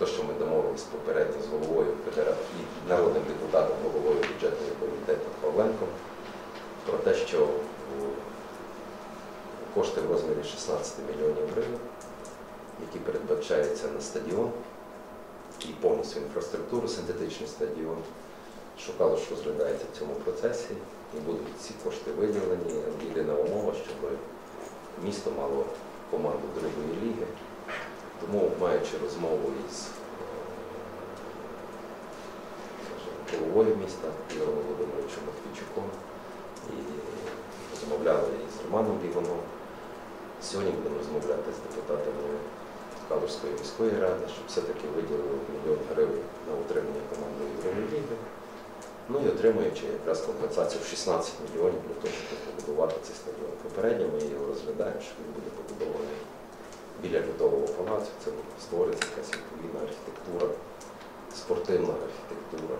те, що ми домовились попередньо з головою і народним депутатом, головою бюджетного комітету Павленком, про те, що кошти в розмірі 16 мільйонів гривень, які передбачаються на стадіон і повністю інфраструктуру, синтетичний стадіон, шукало, що розглядається в цьому процесі, і будуть ці кошти виділені. Єдина умова, щоб місто мало команду другої ліги. Тому, маючи розмову із головою міста Ігорем Володимировичем Матвійчуком і розмовляли із Романом Бігуном. Сьогодні будемо розмовляти з депутатами Калужської міської ради, щоб все-таки виділили мільйон гривень на утримання команди ігрової ліги. Ну і отримуючи якраз компенсацію в 16 мільйонів для того, щоб побудувати цей стадіон. Попередньо ми його розглядаємо, що він буде побудований біля львового палацу. Це створиться якась відповідна архітектура, спортивна архітектура.